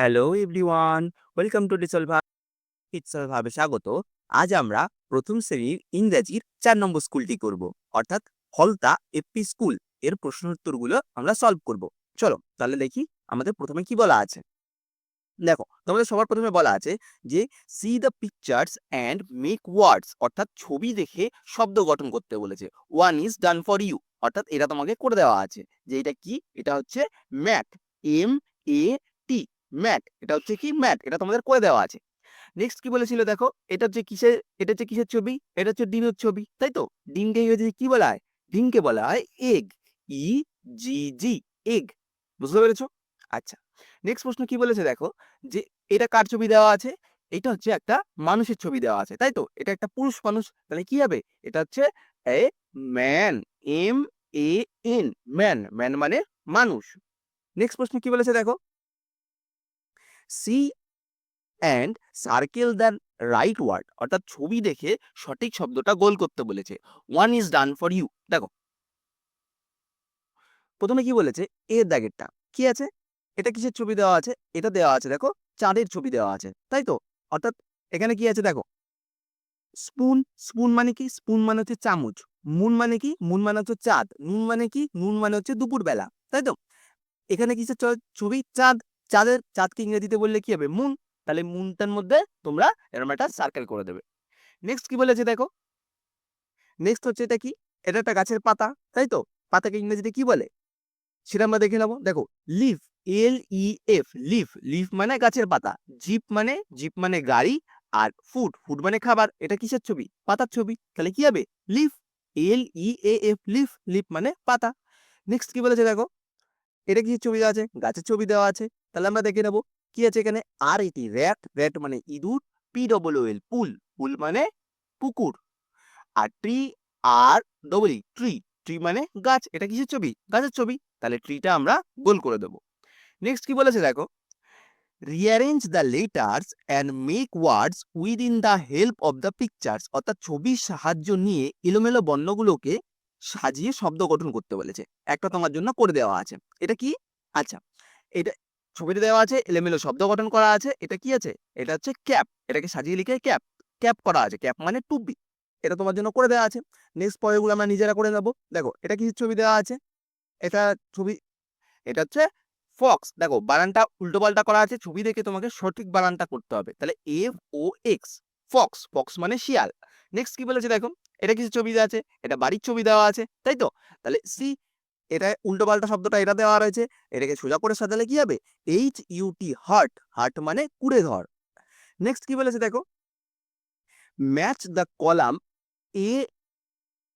Hello everyone, welcome to ডিসল ভাব ভাবে স্বাগত। আজ আমরা প্রথম শ্রেণির ইংরেজির চার নম্বর স্কুলটি করব। অর্থাৎ হলতা এপি স্কুলের প্রশ্ন উত্তরগুলো আমরা সলভ করব। চলো তাহলে দেখি আমাদের প্রথমে কি বলা আছে। দেখো, তোমাদের সবার প্রথমে বলা আছে যে see the pictures and make words অর্থাৎ ছবি দেখে শব্দ গঠন করতে বলেছে। One is done for you অর্থাৎ এটা তোমাকে করে দেওয়া আছে। যে এটা কি? এটা হচ্ছে ম্যাট এম, এ ম্যাট, এটা হচ্ছে কি ম্যাট, এটা তোমাদের করে দেওয়া আছে। নেক্সট কি বলেছিল দেখো? এটা হচ্ছে কিসের, এটা হচ্ছে কিসের ছবি? এটা হচ্ছে ডিমের ছবি, তাই তো? ডিমকে ইংরেজিতে কি বলা হয়? ডিমকে বলা হয় এগ ই জি জি এগ। বুঝতে পেরেছ? আচ্ছা নেক্সট প্রশ্ন কি বলেছে দেখো? যে এটা কার ছবি দেওয়া আছে? এটা হচ্ছে একটা মানুষের ছবি দেওয়া আছে, তাই তো? এটা একটা পুরুষ মানুষ, তাহলে কি হবে? এটা হচ্ছে a man M A N man man মানে মানুষ। নেক্সট প্রশ্ন কি বলেছে দেখো? See and circle the right word অর্থাৎ ছবি দেখে সঠিক শব্দটা গোল করতে বলেছে। One is done for you. দেখো। প্রথমে কি বলেছে? এর দাগেরটা। কি আছে? এটা কিসের ছবি দেওয়া আছে? এটা দেওয়া আছে, দেখো। চাঁদের ছবি দেওয়া আছে, তাই তো? অর্থাৎ এখানে কি আছে, দেখো? স্পুন স্পুন মানে কি? স্পুন মানে হচ্ছে চামচ। মুন মানে কি? মুন মানে হচ্ছে চাঁদ। নুন মানে কি? নুন মানে হচ্ছে দুপুরবেলা, তাই তো? এখানে কিসের ছবি? চাঁদ। চাঁদের চাঁদকে ইংরেজিতে বললে কি হবে? মুন। তাহলে মুনটার মধ্যে তোমরা এরকম একটা সার্কেল করে দেবে। নেক্সট কি বলেছে দেখো? নেক্সট হচ্ছে এটা কি? এটা একটা গাছের পাতা, তাই তো? পাতাকে ইংরেজিতে কি বলে? সেটা আমরা দেখে নেব। দেখো leaf L E F leaf leaf মানে গাছের পাতা। জিপ মানে জিপ মানে গাড়ি আর ফুড ফুড মানে খাবার। এটা কিসের ছবি? পাতার ছবি। তাহলে কি হবে? Leaf L E A F leaf leaf মানে পাতা। নেক্সট কি বলেছে দেখো? এটা কি ছবি দেওয়া আছে? গাছের ছবি দেওয়া আছে। তাহলে আমরা দেখে নেব, কি আছে এখানে? আর এটি র্যাট র্যাট মানে ইঁদুর পি ডবল পুল। পুল মানে পুকুর। আর tree R double tree tree মানে গাছ। এটা কিসের ছবি? গাছের ছবি। তাহলে ট্রিটা আমরা গোল করে দেবো। নেক্সট কি বলেছে দেখো? Rearrange the letters and make words with in the help of the pictures অর্থাৎ ছবির সাহায্য নিয়ে এলোমেলো বর্ণগুলোকে সাজিয়ে শব্দ গঠন করতে বলেছে। একটা তোমার জন্য করে দেওয়া আছে। এটা কি? আচ্ছা এটা ছবিতে দেওয়া আছে, এলোমেলো শব্দ গঠন করা আছে। এটা কি আছে? এটা হচ্ছে ক্যাপ। এটাকে সাজিয়ে লিখে ক্যাপ। ক্যাপ করা আছে। ক্যাপ মানে টুপি এটা তোমার জন্য করে দেওয়া আছে। নেক্সট পরেগুলো আমরা নিজেরা করে নেব। দেখো, এটা কি ছবি দেওয়া আছে? এটা ছবি, এটা হচ্ছে ফক্স। দেখো বানানটা উল্টো পাল্টা করা আছে। ছবি দেখে তোমাকে সঠিক বানানটা করতে হবে। তাহলে F O X, fox. Fox মানে শিয়াল। নেক্সট কি বলেছে দেখো? এটা কিছু ছবি দেওয়া আছে, এটা বাড়ির ছবি দেওয়া আছে, তাই তো? তাহলে সি এটা উল্টো পাল্টা শব্দটা এটা দেওয়া রয়েছে, এটাকে সোজা করে সাজালে কি হবে? এইচ ইউটি হার্ট হার্ট মানে কুড়ে ধর নেক্সট কি বলেছে দেখো? Match the column A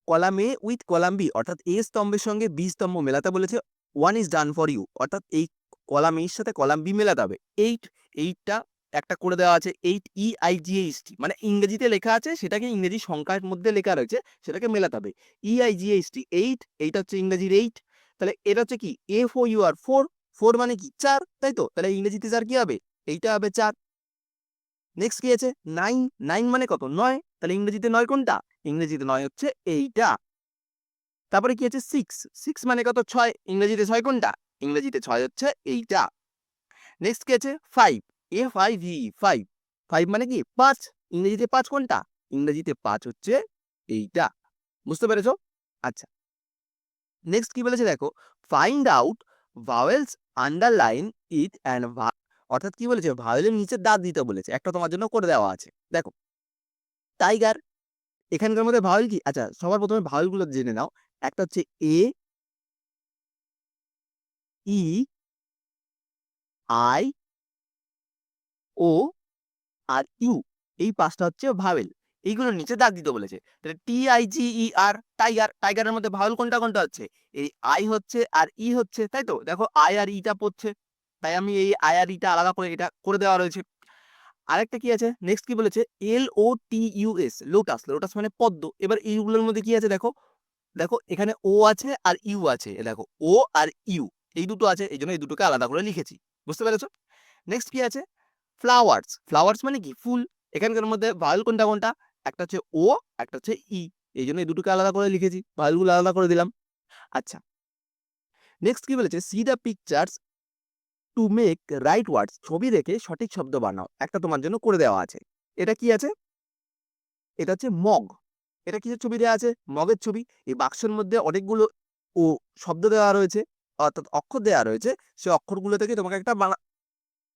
column A with column B অর্থাৎ এ স্তম্ভের সঙ্গে বি স্তম্ভ মেলাতে বলেছে one is done for you অর্থাৎ এই কলাম এর সাথে কলাম বি মেলাতে হবে। এইট এইটটা একটা করে দেওয়া আছে eight E I G H T মানে ইংরেজিতে লেখা আছে সেটাকে ইংরেজি সংখ্যার মধ্যে লেখা রয়েছে সেটাকে মেলাতে হবে। E I G H T eight এইটা হচ্ছে ইংরেজির এইট তাহলে এটা হচ্ছে কি? F O U R four four মানে কি? চার, তাই তো? তাহলে ইংরেজিতে চার কি হবে? এইটা হবে চার। নেক্সট কি আছে? নাইন নাইন মানে কত? নয়। তাহলে ইংরেজিতে নয় কোনটা? ইংরেজিতে নয় হচ্ছে এইটা। তারপরে কি আছে? সিক্স সিক্স মানে কত? ছয়। ইংরেজিতে ছয় কোনটা? ইংরেজিতে ছয় হচ্ছে এইটা। নেক্সট কি আছে? Five F I V five five মানে কি? পাঁচ। ইংরেজিতে পাঁচ কোনটা? ইংরেজিতে পাঁচ হচ্ছে এইটা। বুঝতে পেরেছ? আচ্ছা। নেক্সট কি বলেছে দেখো? Find out vowels underline it and অর্থাৎ কি বলেছে? ভাওয়েলের নিচে দাঁত দিতে বলেছে। একটা তোমার জন্য করে দেওয়া আছে। দেখো। টাইগার এখানকার মধ্যে ভাওয়েল কি? আচ্ছা সবার প্রথমে ভাওয়েলগুলো জেনে নাও। একটা হচ্ছে এ E I O are you, এই পাঁচটা হচ্ছে ভাওয়েল। এইগুলো নিচে দাগ দিতে বলেছে। তাহলে T I G E R, tiger, টাইগারের মধ্যে ভাওয়েল কোনটা কোনটা হচ্ছে? এই আই হচ্ছে আর ই হচ্ছে, তাই তো? দেখো আই আর ইটা পড়ছে, তাই আমি এই আই আর ইটা আলাদা করে এটা করে দেওয়া রয়েছে। আরেকটা কি আছে? নেক্সট কি বলেছে? L O T U S, lotus lotus মানে পদ্ম। এবার এইগুলোর মধ্যে কি আছে দেখো? দেখো এখানে ও আছে আর ইউ আছে দেখো, ও আর ইউ, এই দুটো আছে, এই জন্য এই দুটোকে আলাদা করে লিখেছি। বুঝতে পেরেছ? নেক্সট কি আছে? ফ্লাওয়ার্স ফ্লাওয়ার্স মানে কি? ফুল। এখানকার মধ্যে ভাওয়েল কোনটা কোনটা? একটা হচ্ছে ও একটা হচ্ছে ই এই জন্য এই দুটোকে আলাদা করে লিখেছি। ভাওয়েলগুলো আলাদা করে দিলাম। আচ্ছা। নেক্সট কি বলেছে? See the pictures to make right words ছবি দেখে সঠিক শব্দ বানাও। একটা তোমার জন্য করে দেওয়া আছে। এটা কি আছে? এটা হচ্ছে মগ। এটা কিসের ছবি দেওয়া আছে? মগের ছবি। এই বাক্সের মধ্যে অনেকগুলো ও শব্দ দেওয়া রয়েছে। অর্থাৎ অক্ষর দেওয়া রয়েছে। সেই অক্ষরগুলো থেকে তোমাকে একটা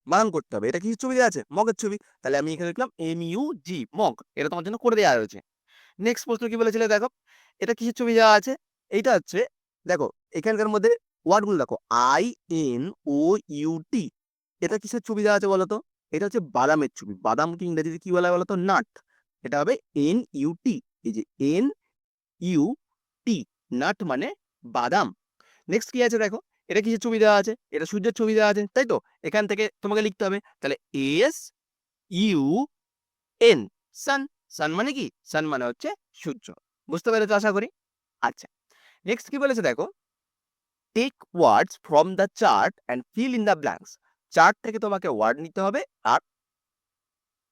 বানান করতে হবে। এটা কিসের ছবি দেওয়া আছে? মগের ছবি। তাহলে আমি এখানে লিখলাম এম ইউ জি মগ। এটা তোমার জন্য করে দেওয়া রয়েছে। নেক্সট প্রশ্ন কি বলেছিলে দেখো? এটা কিসের ছবি দেওয়া আছে? এইটা হচ্ছে, দেখো, এখানকার মধ্যে ওয়ার্ডগুলো দেখো I N O U T এটা কিসের ছবি দেওয়া আছে বলতো এটা হচ্ছে বাদামের ছবি। বাদামকে ইংরেজিতে কি বলা বলতো নাট। এটা হবে এন ইউ টি এই যে এন ইউ টি নাট মানে বাদাম। নেক্সট কি আছে দেখো? এটা কিসের ছবি দেওয়া আছে? এটা সূর্যের ছবি দেওয়া আছে, তাই তো? এখান থেকে তোমাকে লিখতে হবে, তাহলে S U N sun sun মানে কি? সান মানে হচ্ছে সূর্য, বুঝতে পেরেছ আশা করি? আচ্ছা নেক্সট কি বলেছে দেখো? Take words from the chart and fill in the blanks chart থেকে তোমাকে ওয়ার্ড নিতে হবে আর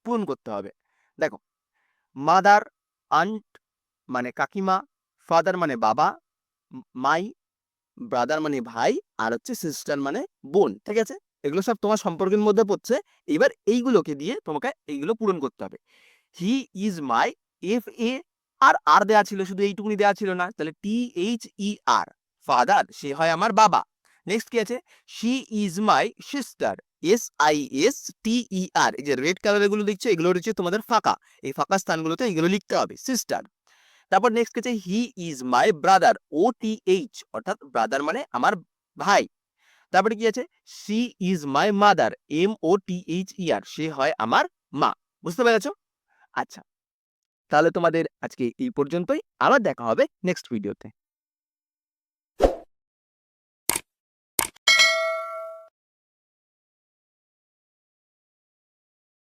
পূরণ করতে হবে, দেখো মাদার আন্ট মানে কাকিমা ফাদার মানে বাবা মাই ব্রাদার মানে ভাই আর হচ্ছে সিস্টার মানে বোন, ঠিক আছে? এগুলো সব তোমার সম্পর্কের মধ্যে পড়ছে। এবার এইগুলোকে দিয়ে তোমাকে এইগুলো পূরণ করতে হবে। হি ইজ মাই এফ এ আর আর দেওয়া ছিল, শুধু এইটুকুনি দেওয়া ছিল না। তাহলে টি এইচ ই আর ফাদার সে হয় আমার বাবা। নেক্সট কি আছে? She is my sister S I S T E R এই যে রেড কালারগুলো দেখছ, এগুলো হচ্ছে তোমাদের ফাঁকা। এই ফাঁকা স্থানগুলোতে এগুলো লিখতে হবে সিস্টার তারপর নেক্সট হচ্ছে he is my brother O T H অর্থাৎ ব্রাদার মানে আমার ভাই। তারপরে কি আছে? She is my mother M O T H E R সে হয় আমার মা। বুঝতে পেরেছ? আচ্ছা তাহলে তোমাদের আজকে এই পর্যন্তই। আবার দেখা হবে নেক্সট ভিডিওতে